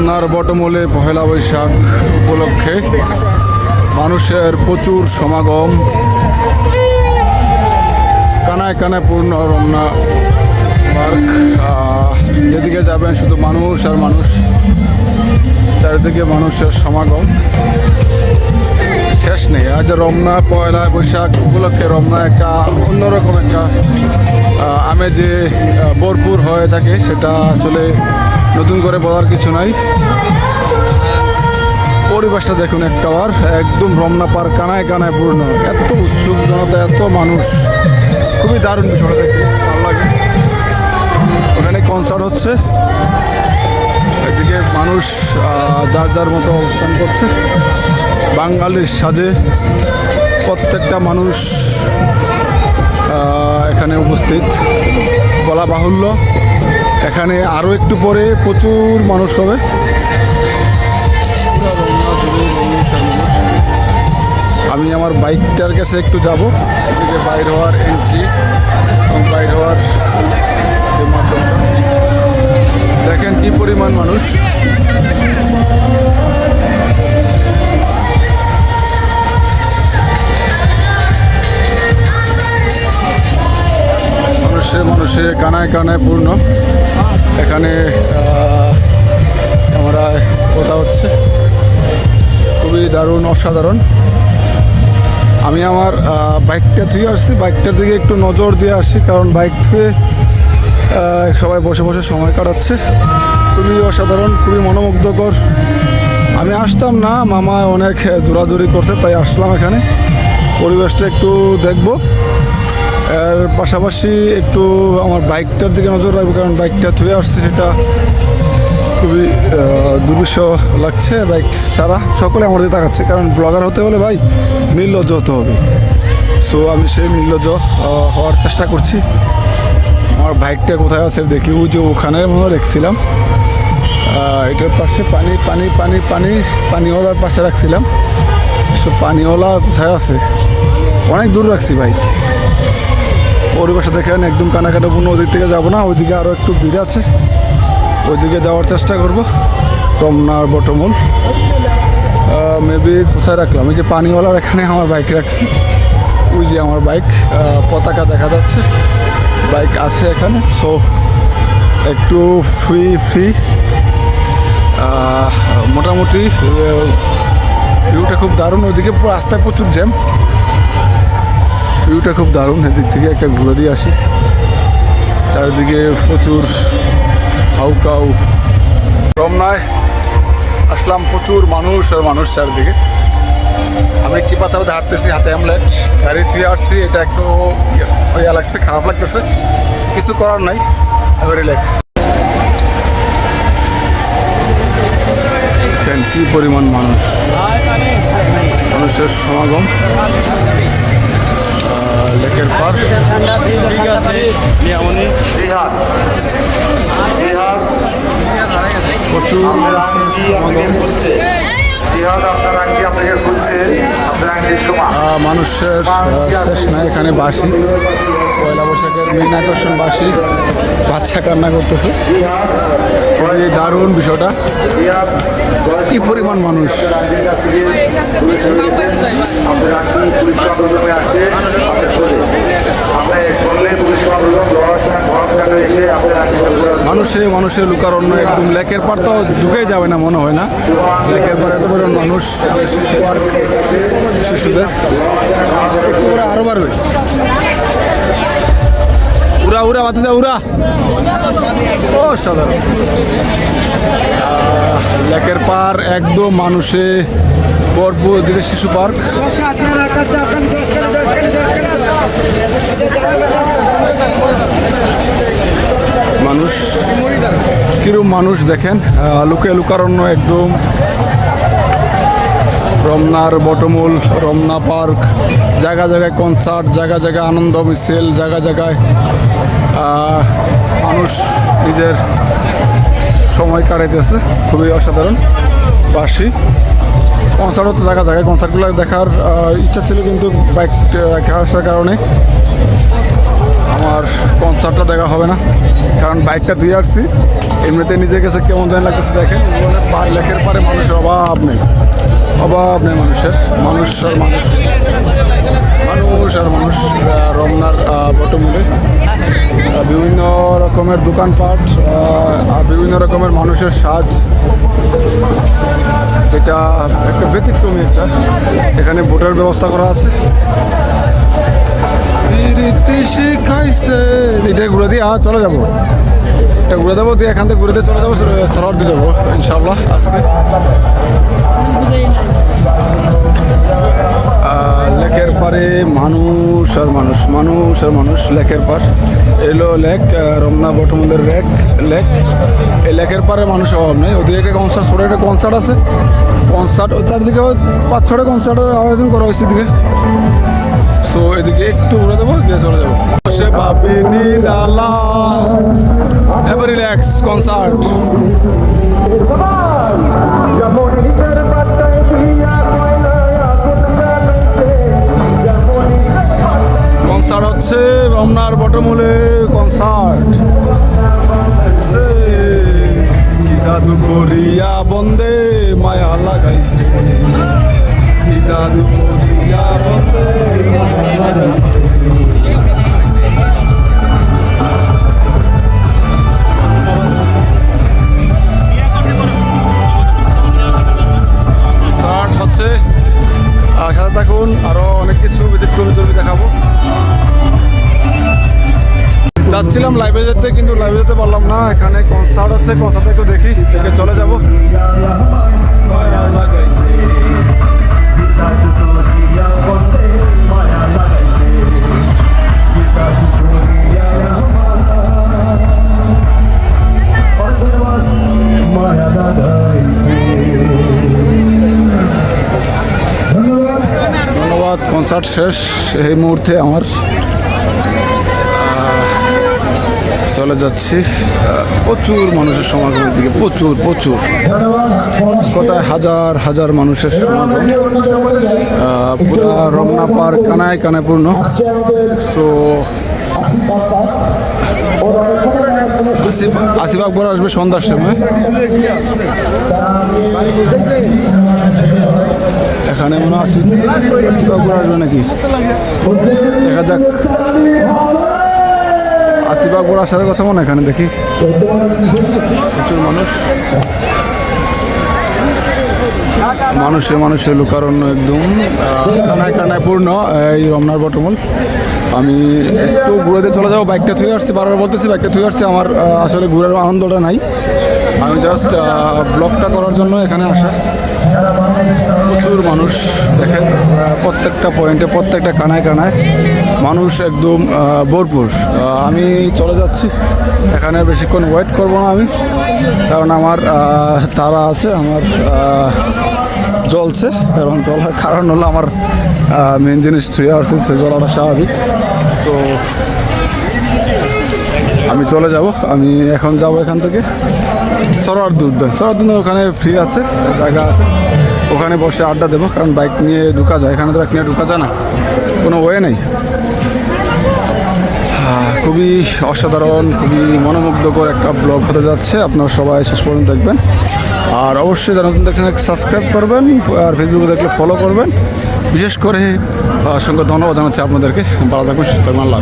রমনার বটমূলে পহেলা বৈশাখ উপলক্ষে মানুষের প্রচুর সমাগম। কানায় কানায় পূর্ণ রমনা পার্ক। যেদিকে যাবেন শুধু মানুষ আর মানুষ, চারিদিকে মানুষের সমাগম। শেষ নেই, আজ রমনা পয়লা বৈশাখ উপলক্ষে রমনা একটা অন্যরকম একটা আমেজে ভরপুর হয়ে থাকে। সেটা আসলে নতুন করে বলার কিছু নাই। পরিবেশটা দেখুন একটা বার একদম রমনা পার্ক কানায় কানায় পূর্ণ। এত উৎসুক জনতা, এত মানুষ। খুবই দারুণ বিষয়টা দেখতে, ভালো লাগে। ওখানে কনসার্ট হচ্ছে। এদিকে মানুষ যার যার মতো অবস্থান করছে। বাঙালির সাজে প্রত্যেকটা মানুষ এখানে উপস্থিত। বলা বাহুল্য। এখানে আরও একটু পরে প্রচুর মানুষ হবে। আমি আমার বাইকটার কাছে একটু যাব। এদিকে বাইর হওয়ার এন্ট্রি এবং বাইর হওয়ার দেখেন কি পরিমাণ মানুষ। মানুষে মানুষে কানায় কানায় পূর্ণ। এখানে আমরা কথা হচ্ছে। খুবই দারুণ অসাধারণ। আমি আমার বাইকটা ধুয়ে আসছি। বাইকটার দিকে একটু নজর দিয়ে আসছি কারণ বাইক আহ, সবাই বসে বসে সময় কাটাচ্ছে। খুবই অসাধারণ খুবই মনোমুগ্ধকর। আমি আসতাম না মামা অনেক জোরাজুরি করছে তাই আসলাম এখানে। পরিবেশটা একটু দেখব। এর পাশাপাশি একটু আমার বাইকটার দিকে নজর রাখব, কারণ বাইকটা ধুয়ে আসছে, সেটা খুবই দুর্বিষহ লাগছে বাইক সারা সকলে আমার দিকে তাকাচ্ছে, কারণ ব্লগার হতে হলে ভাই নির্লজ্জ হতে হবে। সো আমি সেই নির্লজ্জ হওয়ার চেষ্টা করছি। আমার বাইকটা কোথায় আছে দেখি, ওই যে ওখানে মনে দেখছিলাম এটার পাশে পানি পানি পানি পানি, পানিওয়ালার পাশে রাখছিলাম। সো পানিওয়ালা কোথায় আছে? অনেক দূর রাখছি বাইক। পরিবেশে দেখেন, একদম কানাকাটাপূর্ণ ওদিক থেকে যাব না, ওইদিকে আরও একটু ভিড় আছে। ওইদিকে যাওয়ার চেষ্টা করব রমনার বটমূল। মেবি কোথায় রাখলাম? এই যে পানিওয়ালার এখানে আমার বাইক রাখছি। ওই যে আমার বাইক পতাকা দেখা যাচ্ছে। বাইক আছে এখানে সো একটু ফ্রি ফ্রি মোটামুটি ভিউটা খুব দারুণ, ওইদিকে রাস্তায় প্রচুর জ্যাম ভিউটা খুব দারুণ, এদিক থেকে একটা ঘুরে দিয়ে আসি। চারিদিকে প্রচুর হাউকাউ রমনায় আসলাম প্রচুর মানুষ আর মানুষ চারিদিকে। আমি চিপা চাপাতে হাঁটতেছি হাতে অ্যামলেট গাড়ি থুয়ে আসছি, এটা একটু ইয়ে- ইয়ে লাগছে, খারাপ লাগতেছে। কিছু করার নাই, এবার রিল্যাক্স কি পরিমাণ মানুষ। মানুষের সমাগম। লেকের পার। ঠিক আছে নিয়ামনি। বিহার বিহার প্রচুর মানুষের শেষ নাই এখানে বাসি বৈশাখের মেন আকর্ষণ বাসি বাচ্চা কান্না করতেছে। খুবই দারুণ বিষয়টা। কি পরিমাণ মানুষ। মানুষে মানুষের লুকারণ্য একদম লেকের পার তো ঢুকেই যাবে না মনে হয় না। লেকের পার এত বড় মানুষ, শিশুদের। একটু আরও বাড়বে। উড়া উড়া বাতি যা উড়া। ও, সাধারণ। লেকের পার একদম মানুষে ভরপুর দিকে শিশু পার্ক। মানুষ কিরম মানুষ দেখেন? লুকে লুকারণ্য একদম। রমনার বটমূল, রমনা পার্ক। জায়গা জায়গায় কনসার্ট জায়গা জায়গায় আনন্দ মিছিল, জায়গা জায়গায় মানুষ নিজের সময় কাটাইতেছে। খুবই অসাধারণ। বাসি। কনসার্টও তো দেখা জায়গায় কনসার্টগুলো দেখার ইচ্ছা ছিল কিন্তু বাইক রেখে আসার কারণে। আমার কনসার্টটা দেখা হবে না। কারণ বাইকটা ধুয়ে আসছি। এমনিতে নিজে কাছে কেমন যেন লাগতেছে দেখেন পার লেকের পারে মানুষের অভাব নেই। অভাব নেই মানুষের মানুষ আর মানুষ। মানুষ আর মানুষ রমনার বটমূলে। বিভিন্ন রকমের দোকানপাট আর বিভিন্ন রকমের মানুষের সাজ। এটা একটা ব্যতিক্রমী একটা। এখানে ভোটের ব্যবস্থা করা আছে। শিখাইছে। এটা ঘুরে দিয়ে চলে যাব। এটা ঘুরে দেবো দিয়ে এখান থেকে ঘুরে দিয়ে চলে যাব সরার দিয়ে যাব ইনশাল্লাহ আজকে। লেকের পারে মানুষ আর মানুষ মানুষ আর মানুষ লেকের পার এলো লেক রমনা বটমুলের লেক লেক। এই লেকের পারে মানুষ অভাব নেই। ওদিকে কনসার্ট ছোটো একটা কনসার্ট আছে। কনসার্ট চারদিকে পাঁচ, ছটা কনসার্টের আয়োজন করা হয়েছে এদিকে। সো এদিকে একটু উড়ে দেবো গিয়ে চলে যাব। সে ভাবি নিরালা। এবার রিল্যাক্স কনসার্ট কনসার্ট হচ্ছে রমনার বটমূলে কনসার্ট সে কি জাদু করিয়া বন্দে মায়া লাগাইছে কি জাদু করিয়া বন্দে মায়া লাগাইছে হচ্ছে। আর সাথে থাকুন আরও অনেক কিছু ব্যতিক্রমী দেখাবো। যাচ্ছিলাম লাইভে যেতে, কিন্তু লাইভে যেতে পারলাম না। এখানে কনসার্ট হচ্ছে কনসার্টটা একটু দেখি, দেখে চলে যাব। কনসার্ট শেষ, এই মুহূর্তে আমার চলে যাচ্ছি প্রচুর মানুষের সমাগম দিকে, প্রচুর প্রচুর। কোথায় হাজার হাজার মানুষের সমাগম। রমনা পার্ক কানায় কানায় পূর্ণ সো আসিফ আকবর আসবে সন্ধ্যার সময়। এখানে মনে আসিফ আসিফ আকবর আসবে নাকি? দেখা যাক। আসিফ আকবর আসার কথা মনে এখানে, দেখি। প্রচুর মানুষ। মানুষে মানুষের লোকারণ্য একদম। কানায় কানায় পূর্ণ, এই রমনার বটমল। আমি একটু ঘুরেতে চলে যাব, বাইকটা থুয়ে আসছি, বারবার বলতেছি বাইকটা থুয়ে আসছি, আমার আসলে ঘুরার আনন্দটা নাই। আমি জাস্ট ব্লগটা করার জন্য এখানে আসা। প্রচুর মানুষ দেখেন, প্রত্যেকটা পয়েন্টে প্রত্যেকটা কানায় কানায় মানুষ একদম ভরপুর। আমি চলে যাচ্ছি। এখানে বেশিক্ষণ ওয়েট করব না আমি, কারণ আমার তারা আছে, আমার জ্বলছে, এবং জ্বলার কারণ হলো আমার মেন জিনিস থুয়ে আসছে সে জ্বলাটা স্বাভাবিক। সো আমি চলে যাব, আমি এখন যাব এখান থেকে। সরার উদ্যান সরার দুধ ওখানে ফ্রি আছে, জায়গা আছে। ওখানে বসে আড্ডা দেবো, কারণ বাইক নিয়ে ঢুকা যায়। এখানে তো বাইক নিয়ে ঢুকা যায় না। কোনো ওয়ে নেই। খুবই অসাধারণ, খুবই মনোমুগ্ধকর একটা ব্লগ হতে যাচ্ছে। আপনারা সবাই শেষ পর্যন্ত দেখবেন। আর অবশ্যই যারা নতুন দেখছেন সাবস্ক্রাইব করবেন আর ফেসবুকে দেখলে ফলো করবেন। বিশেষ করে অসংখ্য ধন্যবাদ জানাচ্ছি আপনাদেরকে। ভালো থাকুন, সুস্থ থাকুন, আল্লাহ